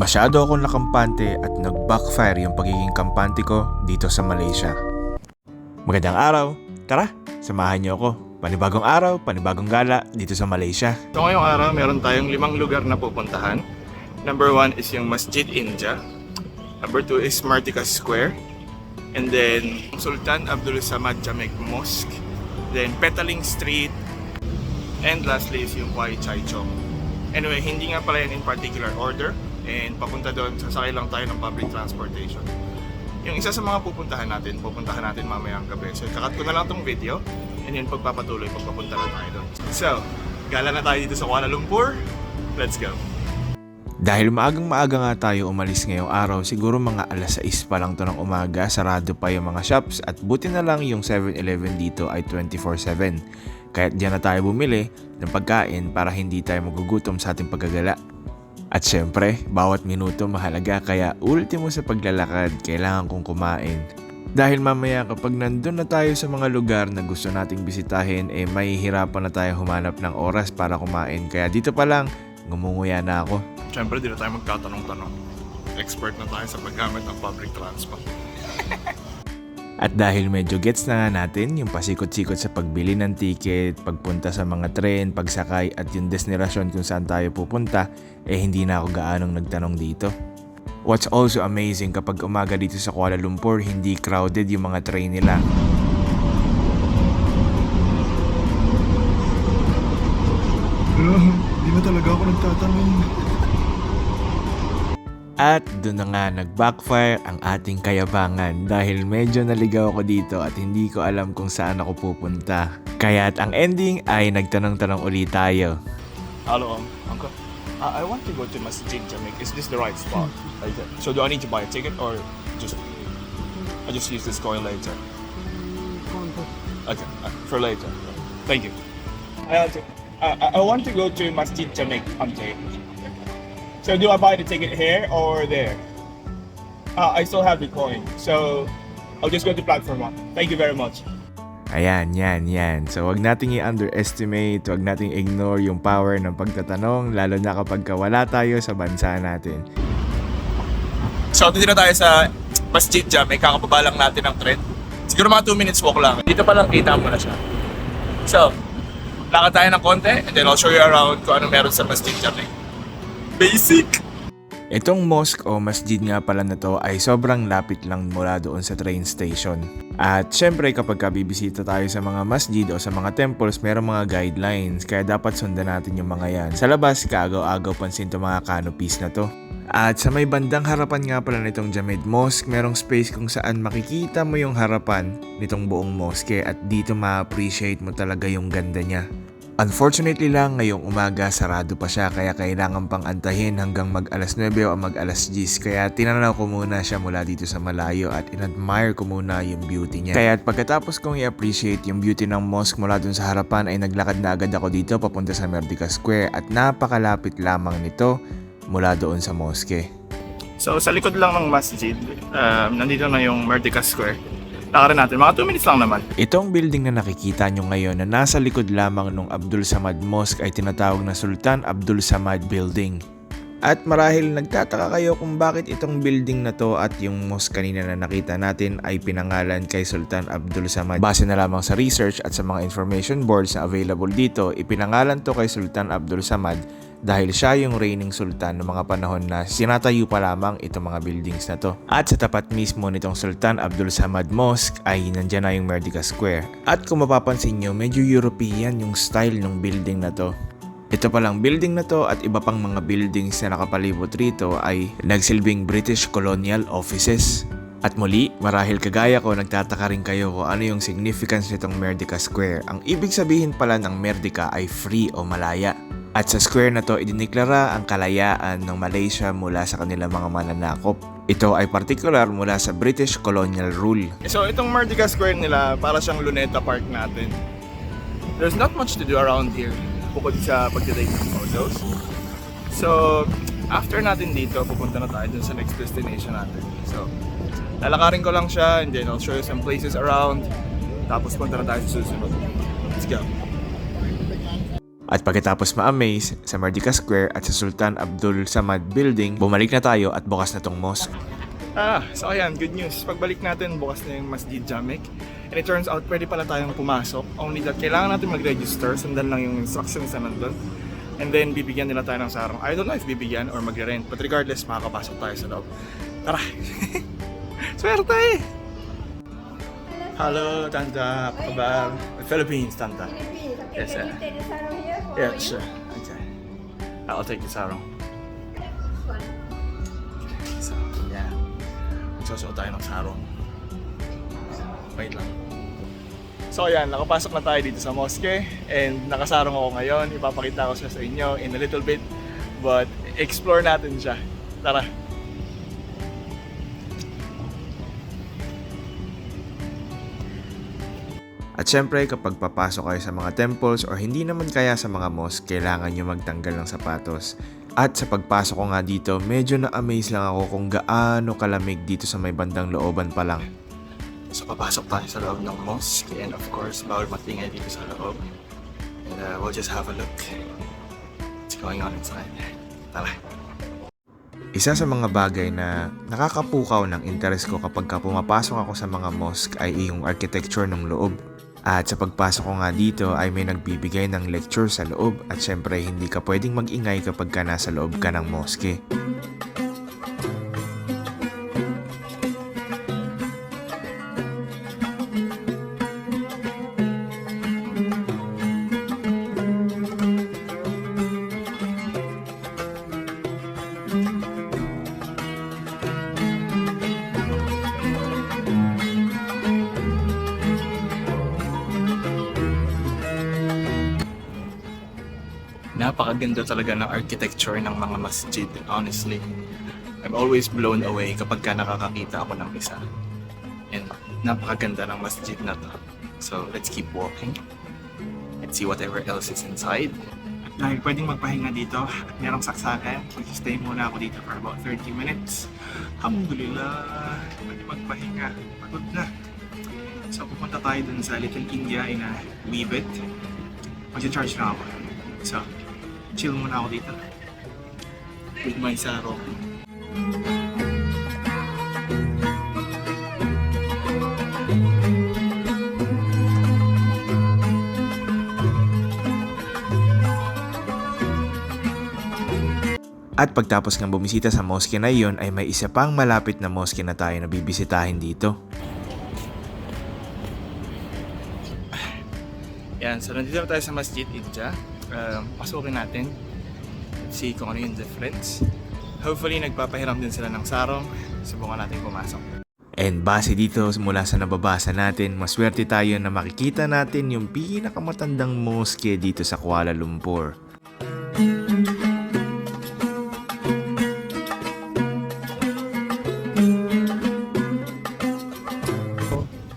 Masyado akong nakampante at nag-backfire yung pagiging kampante ko dito sa Malaysia. Magandang araw! Tara, samahan niyo ako. Panibagong araw, panibagong gala dito sa Malaysia. So ngayong araw, meron tayong limang lugar na pupuntahan. Number one is yung Masjid India. Number two is Marticas Square. And then Sultan Abdul Samad Jamek Mosque. Then Petaling Street. And lastly is yung Kwai Chai Chong. Anyway, hindi nga pala yan in particular order. And papunta doon, sasakay lang tayo ng public transportation. Yung isa sa mga pupuntahan natin, pupuntahan natin mamayang gabi. So, kakat ko na lang tong video and yun pagpapatuloy pag papunta na tayo doon. So, gala na tayo dito sa Kuala Lumpur. Let's go! Dahil maagang maaga nga tayo umalis ngayong araw, siguro mga alas 6 pa lang to ng umaga, sarado pa yung mga shops at buti na lang yung 7-Eleven dito ay 24-7. Kaya't diyan na tayo bumili ng pagkain para hindi tayo magugutom sa ating paggagala. At syempre, bawat minuto mahalaga kaya ultimo sa paglalakad, kailangan kong kumain. Dahil mamaya kapag nandun na tayo sa mga lugar na gusto nating bisitahin, eh mahihirapan na tayo humanap ng oras para kumain. Kaya dito pa lang, ngumunguya na ako. Siyempre, di na tayo magtatanong-tanong. Expert na tayo sa paggamit ng public transport. At dahil medyo gets na nga natin yung pasikot-sikot sa pagbili ng ticket, pagpunta sa mga tren, pagsakay at yung destinasyon kung saan tayo pupunta, eh hindi na ako gaanong nagtanong dito. What's also amazing kapag umaga dito sa Kuala Lumpur, hindi crowded yung mga train nila. Hindi na talaga ako nagtatanong. At doon na nga nag-backfire ang ating kayabangan dahil medyo naligaw ako dito at hindi ko alam kung saan ako pupunta. Kaya't ang ending ay nagtanong-tanong ulit tayo. Hello, um, uncle. Uh, I want to go to Masjid Jamek. Is this the right spot? Like that. So do I need to buy a ticket or just I just use this coin later? Okay, uh, for later. Thank you. I want to, uh, I- want to go to Masjid Jamek, Auntie. So do I buy the ticket here or there? Uh, I still have the coin, so I'll just go to platform one. Thank you very much. Ayan, yan, yan. So, wag nating i-underestimate, wag nating ignore yung power ng pagtatanong, lalo na kapag wala tayo sa bansa natin. So, dito na tayo sa Masjid Jam. May kakababa lang natin ng trend. Siguro mga 2 minutes walk lang. Dito pa lang kita mo na siya. So, lakad tayo ng konti and then I'll show you around kung ano meron sa Masjid Jam. Basic! Itong mosque o masjid nga pala na to ay sobrang lapit lang mula doon sa train station. At syempre kapag ka bibisita tayo sa mga masjid o sa mga temples, merong mga guidelines kaya dapat sundan natin yung mga yan. Sa labas, kaagaw-agaw pansin to mga canopies na to. At sa may bandang harapan nga pala nitong Jamed Mosque, merong space kung saan makikita mo yung harapan nitong buong mosque at dito ma-appreciate mo talaga yung ganda niya. Unfortunately lang, ngayong umaga sarado pa siya kaya kailangan pang antahin hanggang mag alas 9 o mag alas 10 kaya tinanaw ko muna siya mula dito sa malayo at in-admire ko muna yung beauty niya. Kaya at pagkatapos kong i-appreciate yung beauty ng mosque mula dun sa harapan ay naglakad na agad ako dito papunta sa Merdeka Square at napakalapit lamang nito mula doon sa mosque. So, sa likod lang ng masjid, um, nandito na yung Merdeka Square. Lakarin natin. Mga 2 minutes lang naman. Itong building na nakikita nyo ngayon na nasa likod lamang ng Abdul Samad Mosque ay tinatawag na Sultan Abdul Samad Building. At marahil nagtataka kayo kung bakit itong building na to at yung mosque kanina na nakita natin ay pinangalan kay Sultan Abdul Samad. Base na lamang sa research at sa mga information boards na available dito, ipinangalan to kay Sultan Abdul Samad dahil siya yung reigning sultan ng mga panahon na sinatayo pa lamang itong mga buildings na to. At sa tapat mismo nitong Sultan Abdul Samad Mosque ay nandyan na yung Merdeka Square. At kung mapapansin nyo, medyo European yung style ng building na to. Ito palang building na to at iba pang mga buildings na nakapalibot rito ay nagsilbing British colonial offices. At muli, marahil kagaya ko nagtataka rin kayo kung ano yung significance nitong Merdeka Square. Ang ibig sabihin pala ng Merdeka ay free o malaya. At sa square na to, idiniklara ang kalayaan ng Malaysia mula sa kanilang mga mananakop. Ito ay partikular mula sa British colonial rule. So, itong Merdeka Square nila, para siyang Luneta Park natin. There's not much to do around here bukod sa pagtitake ng photos. So, after natin dito, pupunta na tayo dun sa next destination natin. So, lalakarin ko lang siya and then I'll show you some places around. Tapos punta na tayo sa susunod. Let's go. At pagkatapos ma-amaze sa Merdeka Square at sa Sultan Abdul Samad Building, bumalik na tayo at bukas na tong mosque. Ah, so ayan, good news. Pagbalik natin, bukas na yung Masjid Jamek. And it turns out, pwede pala tayong pumasok. Only that, kailangan natin mag-register. Sundan lang yung instructions na nandun. And then, bibigyan nila tayo ng sarong. I don't know if bibigyan or magre-rent. But regardless, makakapasok tayo sa loob. Tara! Swerte! Hello, Tanta. Apa kabar? Philippines, Tanta. Philippines. Okay, Yes, sir. Yeah, sure. Okay. I'll take. This one. So, yeah. Magsusuot tayo ng sarong. Wait lang. So ayan, nakapasok na tayo dito sa mosque and nakasarong ako ngayon. Ipapakita ko siya sa inyo in a little bit. But explore natin siya. Tara. At syempre, kapag papasok kayo sa mga temples or hindi naman kaya sa mga mosque, kailangan nyo magtanggal ng sapatos. At sa pagpasok ko nga dito, medyo na-amaze lang ako kung gaano kalamig dito sa may bandang looban pa lang. So papasok tayo sa loob ng mosque and of course, bawal matingay dito sa loob. And uh, we'll just have a look. What's going on inside. Tara. Isa sa mga bagay na nakakapukaw ng interes ko kapag ka pumapasok ako sa mga mosque ay yung architecture ng loob. At sa pagpasok ko nga dito ay may nagbibigay ng lecture sa loob at syempre hindi ka pwedeng magingay kapag ka nasa loob ka ng mosque. Napakaganda talaga ng architecture ng mga masjid, honestly. I'm always blown away kapag ka nakakakita ako ng isa. And napakaganda ng masjid na to. So let's keep walking. Let's see whatever else is inside. Dahil pwedeng magpahinga dito at merong saksakan, mag-stay muna ako dito for about 30 minutes. Alhamdulillah, pwede magpahinga. Pagod na. So pupunta tayo dun sa Little India in a wee bit. Mag-charge na ako. So, chill muna ako dito. With my sarong. At pagtapos ng bumisita sa mosque na iyon ay may isa pang malapit na mosque na tayo na bibisitahin dito. Yan, so nandito na tayo sa Masjid Idja. Um, pasukin natin. See kung ano yung difference. Hopefully, nagpapahiram din sila ng sarong. Subukan natin pumasok. And base dito mula sa nababasa natin, maswerte tayo na makikita natin yung pinakamatandang mosque dito sa Kuala Lumpur.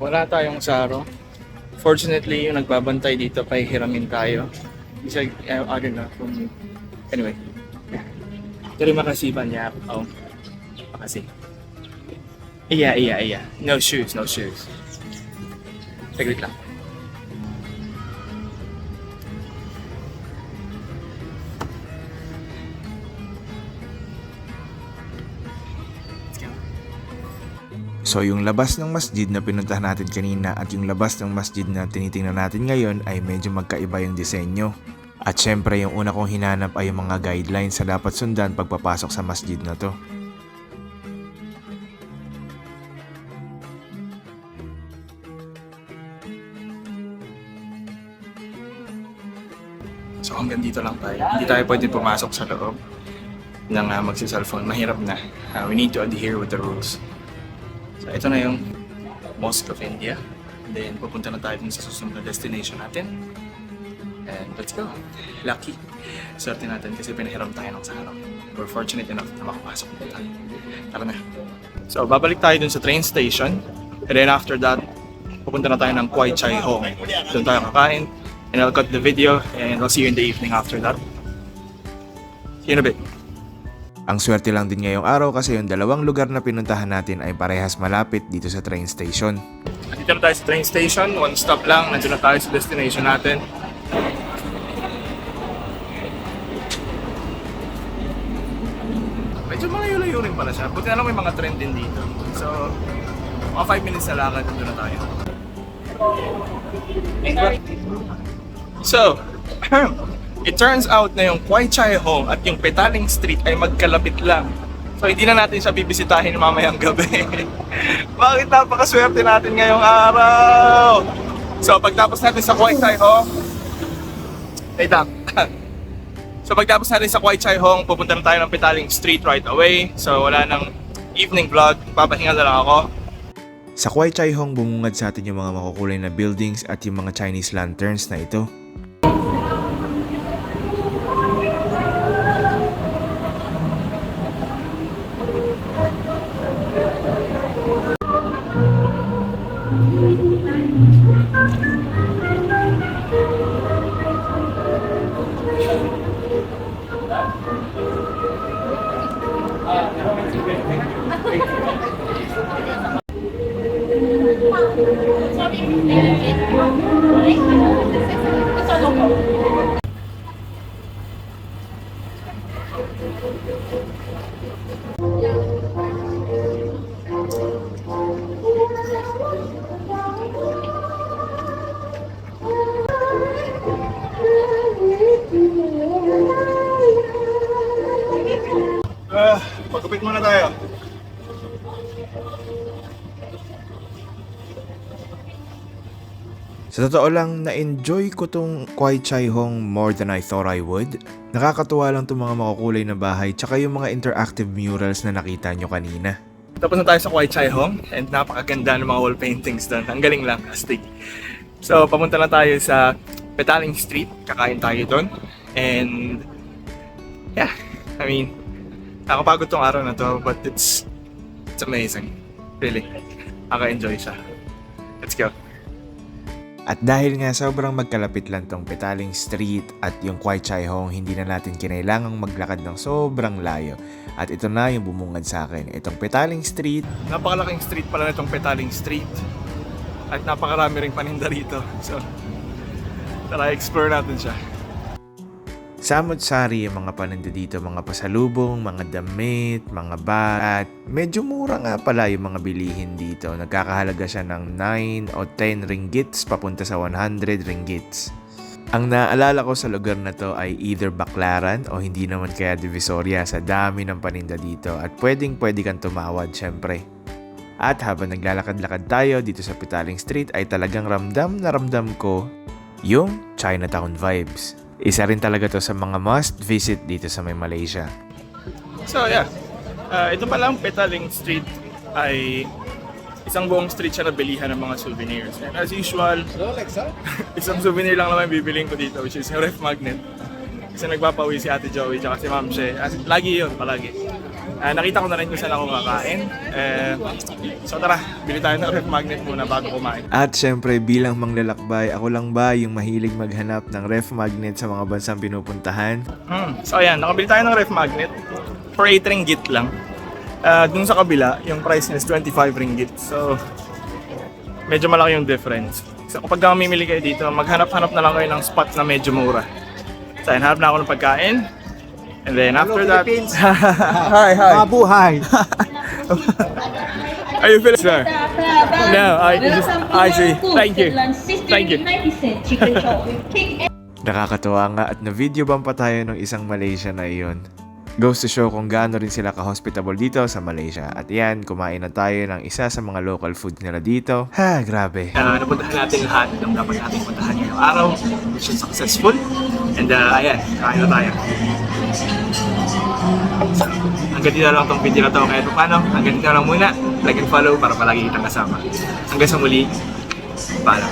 Wala tayong sarong. Fortunately, yung nagbabantay dito, pahihiramin tayo. Isa, I, I don't kung... Anyway. Terima kasih banyak. Oh. Makasih. Iya, iya, iya. No shoes, no shoes. Saglit lang. So yung labas ng masjid na pinuntahan natin kanina at yung labas ng masjid na tinitingnan natin ngayon ay medyo magkaiba yung disenyo. At syempre yung una kong hinanap ay yung mga guidelines sa dapat sundan pagpapasok sa masjid na to. So hanggang dito lang tayo. Hindi tayo pwede pumasok sa loob ng uh, magsi-cellphone. Mahirap na. Uh, we need to adhere with the rules. So ito na yung Mosque of India. Then pupunta na tayo dun sa susunod na destination natin. And let's go. Lucky. Swerte natin kasi pinahiram tayo ng sarap. We're fortunate enough na makapasok dito. Tara na. So babalik tayo dun sa train station. And then after that, pupunta na tayo ng Kwai Chai Home. Doon tayo kakain. And I'll cut the video and I'll see you in the evening after that. See you in a bit. Ang swerte lang din ngayong araw kasi yung dalawang lugar na pinuntahan natin ay parehas malapit dito sa train station. Dito na tayo sa train station, one stop lang, nandiyan na tayo sa destination natin. Medyo malayo-layo rin pala siya. Buti na may mga trend din dito. So, mga 5 minutes na lakad, nandun na tayo. So, it turns out na yung Kwai Chai Hong at yung Petaling Street ay magkalapit lang. So, hindi na natin siya bibisitahin mamayang gabi. Bakit napakaswerte natin ngayong araw? So, pagtapos natin sa Kwai Chai Hong, wait lang. so, pagtapos natin sa Kwai Chai Hong, pupunta na tayo ng Petaling Street right away. So, wala nang evening vlog. Papahinga na lang ako. Sa Kwai Chai Hong bumungad sa atin yung mga makukulay na buildings at yung mga Chinese lanterns na ito. Pagkupit muna tayo. Sa totoo lang, na-enjoy ko tong Kwai Chai Hong more than I thought I would. Nakakatuwa lang tong mga makukulay na bahay tsaka yung mga interactive murals na nakita nyo kanina. Tapos na tayo sa Kwai Chai Hong and napakaganda ng mga wall paintings doon. Ang galing lang, astig. So, papunta na tayo sa Petaling Street. Kakain tayo doon. And, yeah, I mean, nakapagod tong araw na to, but it's, it's amazing. Really. Nakaka-enjoy siya. Let's go. At dahil nga sobrang magkalapit lang tong Petaling Street at yung Kwai Chai Hong, hindi na natin kinailangang maglakad ng sobrang layo. At ito na yung bumungad sa akin. Itong Petaling Street, Napakalaking street pala na itong Petaling Street. At napakarami ring paninda rito. So, tara, explore natin siya. Samot-sari yung mga paninda dito, mga pasalubong, mga damit, mga bag, at medyo mura nga pala yung mga bilihin dito. Nagkakahalaga siya ng 9 o 10 ringgits papunta sa 100 ringgits. Ang naalala ko sa lugar na to ay either Baklaran o hindi naman kaya Divisoria sa dami ng paninda dito at pwedeng pwede kang tumawad syempre. At habang naglalakad-lakad tayo dito sa Pitaling Street ay talagang ramdam na ramdam ko yung Chinatown vibes. Isa rin talaga to sa mga must visit dito sa may Malaysia. So yeah, uh, ito palang Petaling Street ay isang buong street siya na bilihan ng mga souvenirs. And as usual, isang souvenir lang naman bibiling ko dito which is yung ref magnet. Kasi nagpapawi si Ate Joey tsaka si Ma'am She. Lagi yun, palagi. Ah, nakita ko na rin kung saan ako kakain. Eh, so tara, bili tayo ng ref magnet muna bago kumain. At syempre bilang manglalakbay, ako lang ba yung mahilig maghanap ng ref magnet sa mga bansang pinupuntahan? Hmm. So ayan, nakabili tayo ng ref magnet for 8 ringgit lang. Ah, dun sa kabila, yung price niya is 25 ringgit. So, medyo malaki yung difference. So, kapag mamimili kayo dito, maghanap-hanap na lang kayo ng spot na medyo mura. So, ayan, hanap na ako ng pagkain. And then after that... hi, hi. Mabuhay! Are you feeling, sir? No, I just... I see. Thank you. Thank you. Nakakatuwa nga at na-video bang pa tayo ng isang Malaysia na iyon. Goes to show kung gaano rin sila ka-hospitable dito sa Malaysia. At yan, kumain na tayo ng isa sa mga local food nila dito. Ha, grabe. uh, napuntahan natin lahat ng dapat natin puntahan ngayong araw, which is successful. And uh, ayan, kain na tayo. Hanggang dito lang tong video na to kahit paano. Hanggang dito lang muna. Like and follow para palagi kitang kasama. Hanggang sa muli, paalam.